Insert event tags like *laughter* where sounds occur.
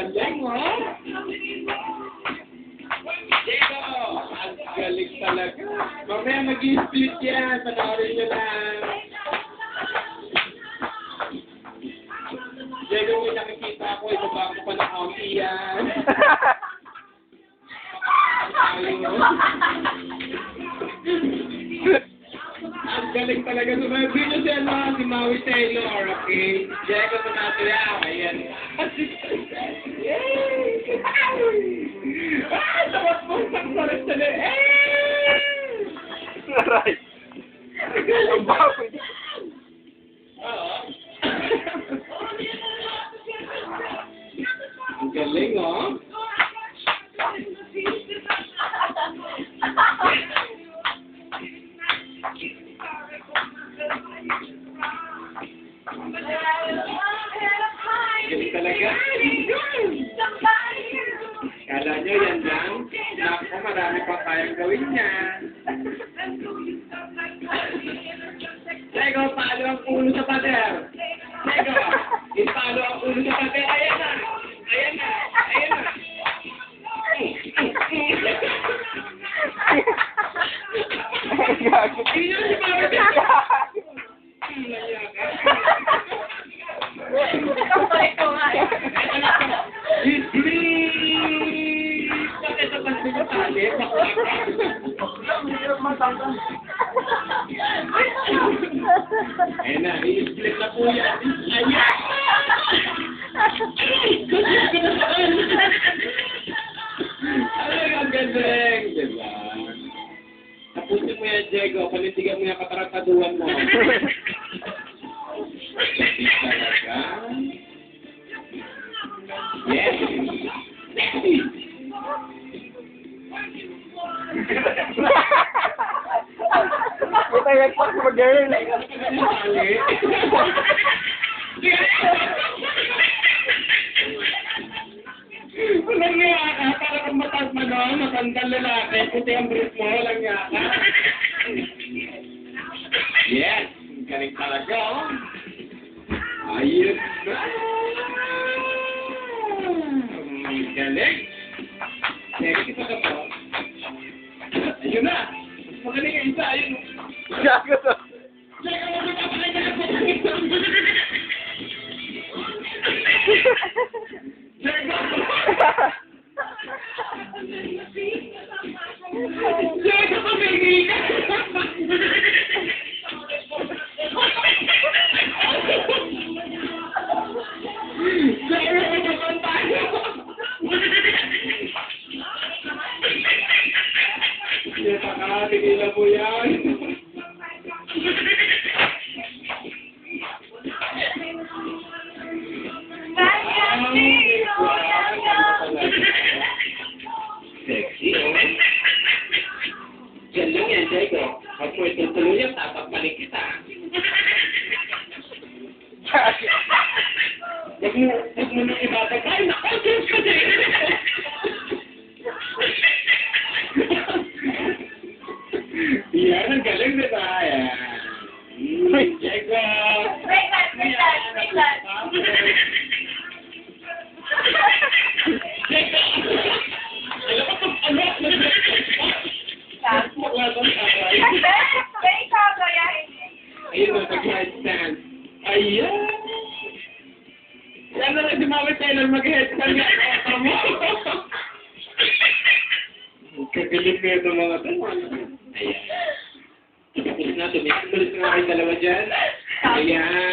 Galing mo. Diego, ang galing talaga. Mamaya mag-split yan. Panoorin nyo lang. Diego, may nakikita ako. Ibaba ko pa ng konti yan. *laughs* Ang galing talaga. Sumabi nyo si, ano, si Maui Taylor, okay? Diego Manatria, ayan. Yay! Ah, dapat mo sa sarap sa Eh! Aray. Ang baboy. Talaga. Kala nyo yan lang? Naku, marami pa kayang gawin niyan. Tego, palo ang ulo sa pader. Tego, ipalo ang ulo sa pader. Ayan na. Ayan na. Ayan na. Gago. Hindi yun si Mama Ayan na, i-split na po yan. Ayan! Ay, ang galing! Diba? Tapusin mo yan, Diego. Panindigan mo yung katarataduan mo. Kita yan pa sa. Mali. Walang nga ka, para kang matas ano, matandang lalaki, puti ang brief mo, walang nga. Yes, galing talaga, oh. Ayun na. Galing. Teka, kita ka po. Ayun na. Magaling ang isa, ayun. Gago to. Teka, itong tuluyan, tatakpaling kita. *laughs* Huwag mo, na, nag-headstand. Ayan! Yan na si Mama Taylor mag-headstand nga. Kata mo. Kagaling na ito mga to. Ayan. Tapos na, tumikimulit na kayo dalawa dyan. Ayan.